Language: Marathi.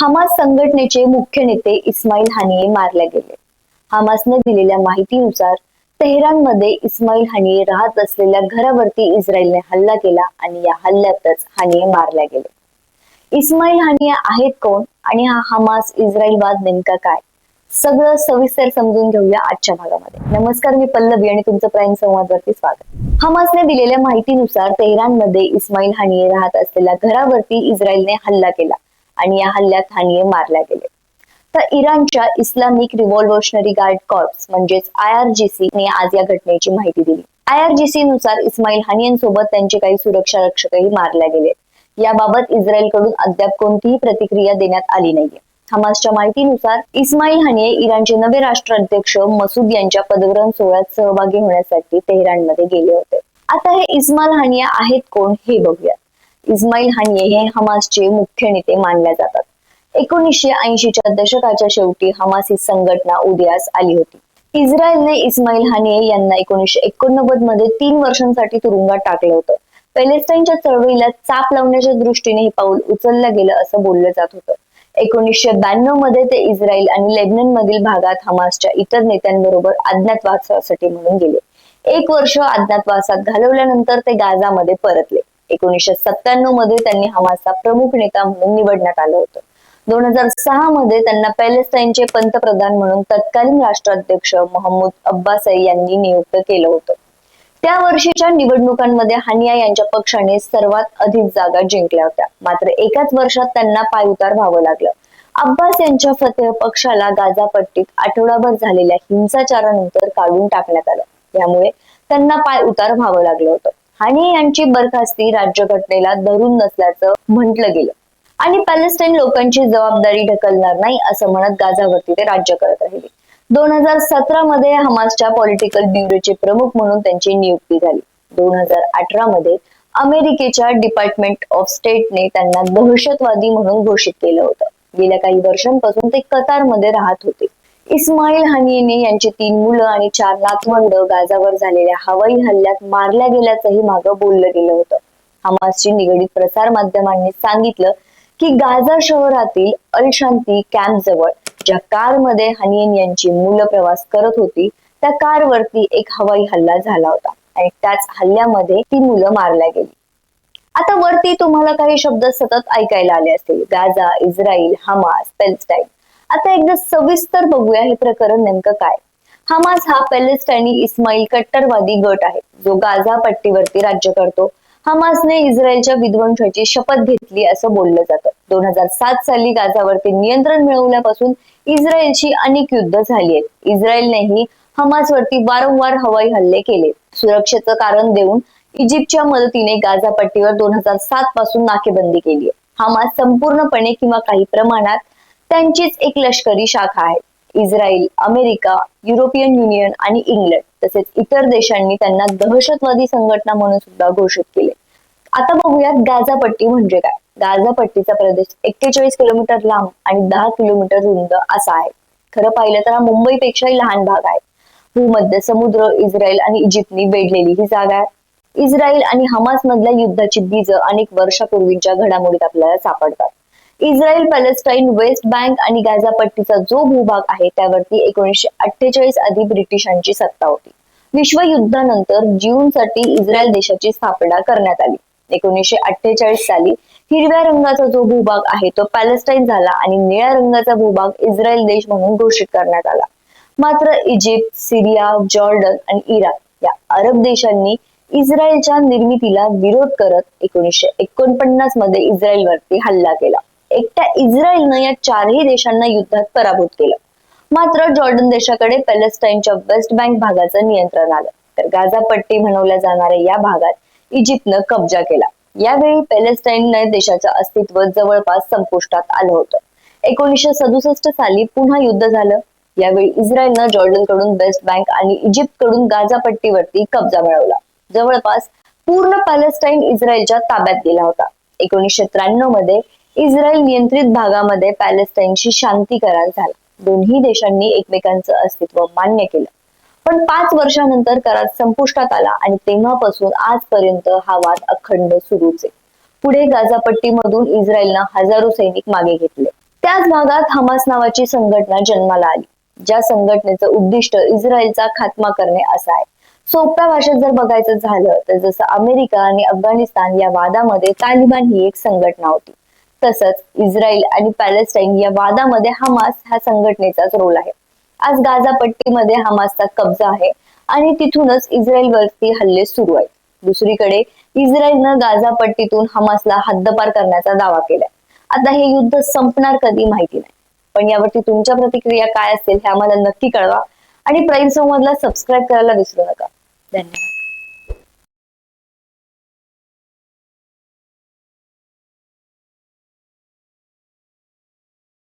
हमास संघटनेचे मुख्य नेते इस्माईल हानिये मारले गेले. हमासने दिलेल्या माहितीनुसार तेहरानमध्ये इस्माईल हानिये राहत असलेल्या घरावरती इस्रायलने हल्ला केला आणि या हल्ल्यातच हानिये मारल्या गेले. इस्माईल हानिया आहेत कोण आणि हा हमास इस्रायलवाद नेमका काय? सगळं सविस्तर समजून घेऊया आजच्या भागामध्ये. नमस्कार मी पल्लवी आणि तुमचं प्राईम संवादवरती स्वागत. हमासने दिलेल्या माहितीनुसार तेहरानमध्ये इस्माईल हानिये राहत असलेल्या घरावरती इस्रायलने हल्ला केला. आणि या हल्ल्यात हानिये मारल्या गेले. तर इराणच्या इस्लामिक रिव्हॉल्युशनरी गार्ड कॉर्प्स म्हणजेच आय आर जी सी ने आज या घटनेची माहिती दिली. आय आर जी सी नुसार इस्माईल हानियांसोबत त्यांचे काही सुरक्षा रक्षकही मारले गेले. याबाबत इस्रायलकडून अद्याप कोणतीही प्रतिक्रिया देण्यात आली नाहीये. हमासच्या माहितीनुसार इस्माईल हानिये इराणचे नवे राष्ट्राध्यक्ष मसूद यांच्या पदग्रहण सोहळ्यात सहभागी होण्यासाठी तेहरानमध्ये गेले होते. आता हे इस्माईल हानिया आहेत कोण हे बघूया. इस्माईल हानिये हे हमासचे मुख्य नेते मानले जातात. एकोणीसशे ऐंशीच्या दशकाच्या शेवटी हमास ही संघटना उदयास आली होती. इस्रायलने इस्माईल हानिये यांना एकोणीसशे एकोणनव्वदमध्ये तीन वर्षांसाठी तुरुंगात टाकलं होतं. पॅलेस्टाईनच्या चळवळीला चाप लावण्याच्या दृष्टीने हे पाऊल उचललं गेलं असं बोललं जात होतं. एकोणीसशे ब्याण्णवमध्ये ते इस्रायल आणि लेबनन मधील भागात हमासच्या इतर नेत्यांबरोबर अज्ञातवासासाठी म्हणून गेले. एक वर्ष अज्ञातवासात घालवल्यानंतर ते गाझामध्ये परतले. एकोणीसशे सत्त्याण्णवमध्ये त्यांनी हमासचा प्रमुख नेता म्हणून निवडण्यात आलं होतं. दोन हजार सहा मध्ये त्यांना पॅलेस्टाईनचे पंतप्रधान म्हणून तत्कालीन राष्ट्राध्यक्ष मोहम्मद अब्बासई यांनी नियुक्त केलं होतं. त्या वर्षीच्या निवडणुकांमध्ये हानिया यांच्या पक्षाने सर्वात अधिक जागा जिंकल्या होत्या. मात्र एकाच वर्षात त्यांना पायउतार व्हावं लागलं. अब्बास यांच्या फतेह पक्षाला गाझापट्टीत आठवडाभर झालेल्या हिंसाचारानंतर काढून टाकण्यात आलं. यामुळे त्यांना पाय उतार व्हावं लागलं होतं. आणि यांची बरखास्ती राज्यघटनेला धरून नसल्याचं म्हटलं गेलं. आणि पॅलेस्टाईन लोकांची जबाबदारी ढकलणार नाही असं म्हणत गाझावरती ते राज्य करत राहिले. दोन हजार सतरा मध्ये हमासच्या पॉलिटिकल ब्युरोचे प्रमुख म्हणून त्यांची नियुक्ती झाली. दोन हजार अठरा मध्ये अमेरिकेच्या डिपार्टमेंट ऑफ स्टेटने त्यांना दहशतवादी म्हणून घोषित केलं होतं. गेल्या काही वर्षांपासून ते कतारमध्ये राहत होते. इस्माईल हानियेने यांची तीन मुलं आणि चार नातवंड गाजावर झालेल्या हवाई हल्ल्यात मारल्या गेल्याचंही मागं बोललं गेलं होतं. हमासशी निगडीत प्रसार माध्यमांनी सांगितलं की गाझा शहरातील अलशांती कॅम्प जवळ ज्या कारमध्ये हनियन यांची मुलं प्रवास करत होती त्या कारवरती एक हवाई हल्ला झाला होता आणि त्याच हल्ल्यामध्ये ती मुलं मारल्या गेली. आता वरती तुम्हाला काही शब्द सतत ऐकायला आले असतील. Gaza Israel Hamas Palestine. आता एकदा सविस्तर बघूया हे प्रकरण नेमकं काय. हमास हा पॅलेस्टाईनी इस्माईल कट्टरवादी गट आहे. जो गाझा पट्टीवरती राज्य करतो. हमासने इस्रायलच्या विध्वंसाची शपथ घेतली असं बोललं जातं. दोन हजार सात साली गाझावरती नियंत्रण मिळवल्यापासून इस्रायलची अनेक युद्ध झाली आहेत. इस्रायलनेही हमासवरती वारंवार हवाई हल्ले केले. सुरक्षेचं कारण देऊन इजिप्तच्या मदतीने गाझा पट्टीवर दोन हजार सात पासून नाकेबंदी केली आहे. हमास संपूर्णपणे किंवा काही प्रमाणात त्यांचीच एक लष्करी शाखा आहे. इस्रायल अमेरिका युरोपियन युनियन आणि इंग्लंड तसेच इतर देशांनी त्यांना दहशतवादी संघटना म्हणून सुद्धा घोषित केले. आता बघूयात गाझा पट्टी म्हणजे काय? गाझा पट्टीचा प्रदेश एक्केचाळीस किलोमीटर लांब आणि दहा किलोमीटर रुंद असा आहे. खरं पाहिलं तर हा मुंबईपेक्षाही लहान भाग आहे. भूमध्य समुद्र इस्रायल आणि इजिप्तनी वेढलेली ही जागा आहे. इस्रायल आणि हमास मधल्या युद्धाची बीज अनेक वर्षापूर्वीच्या घडामोडीत आपल्याला सापडतात. इस्रायल पॅलेस्टाईन वेस्ट बँक आणि गाझा पट्टीचा जो भूभाग आहे त्यावरती एकोणीसशे अठ्ठेचाळीस आधी ब्रिटिशांची सत्ता होती. विश्वयुद्धानंतरसाठी इस्रायल देशाची स्थापना करण्यात आली. एकोणीसशे अठ्ठेचाळीस साली हिरव्या रंगाचा जो भूभाग आहे तो पॅलेस्टाईन झाला आणि निळ्या रंगाचा भूभाग इस्रायल देश म्हणून घोषित करण्यात आला. मात्र इजिप्त सिरिया जॉर्डन आणि इराक या अरब देशांनी इस्रायलच्या निर्मितीला विरोध करत एकोणीसशे एकोणपन्नासमध्ये इस्रायलवरती हल्ला केला. एकट्या इस्रायलनं या चारही देशांना युद्धात पराभूत केलं. मात्र जॉर्डन देशाकडे पॅलेस्टाईनच्या वेस्ट बँक भागाचं नियंत्रण आलं. तर गाझा पट्टी म्हणवल्या जाणाऱ्या या भागात इजिप्तनं कब्जा केला. यावेळी पॅलेस्टाईन देशाचं अस्तित्व जवळपास संपुष्टात आलं होतं. एकोणीसशे सदुसष्ट साली पुन्हा युद्ध झालं. यावेळी इस्रायलनं जॉर्डनकडून वेस्ट बँक आणि इजिप्तकडून गाझा पट्टीवरती कब्जा मिळवला. जवळपास पूर्ण पॅलेस्टाईन इस्रायलच्या ताब्यात गेला होता. एकोणीसशे त्र्याण्णवमध्ये इस्रायल नियंत्रित भागामध्ये पॅलेस्टाईनशी शांती करार झाला. दोन्ही देशांनी एकमेकांचं अस्तित्व मान्य केलं. पण पाच वर्षानंतर करार संपुष्टात आला आणि तेव्हापासून आजपर्यंत हा वाद अखंड सुरूच आहे. पुढे गाझापट्टीमधून इस्रायलनं हजारो सैनिक मागे घेतले. त्याच भागात हमास नावाची संघटना जन्माला आली ज्या संघटनेचं उद्दिष्ट इस्रायलचा खात्मा करणे असं आहे. सोप्या भाषेत जर बघायचं झालं तर जसं अमेरिका आणि अफगाणिस्तान या वादामध्ये तालिबान ही एक संघटना होती. तसंच इस्रायल आणि पॅलेस्टाईन या वादामध्ये हमास हा संघटनेचाच रोल आहे. आज गाझा पट्टीमध्ये हमासचा कब्जा आहे आणि तिथूनच इस्रायलवरती हल्ले सुरू आहेत. दुसरीकडे इस्रायलनं गाझा पट्टीतून हमासला हद्दपार करण्याचा दावा केलाय. आता हे युद्ध संपणार कधी माहिती नाही. पण यावरती तुमच्या प्रतिक्रिया काय असतील हे आम्हाला नक्की कळवा आणि प्राईम संवादला सबस्क्राईब करायला विसरू नका. धन्यवाद.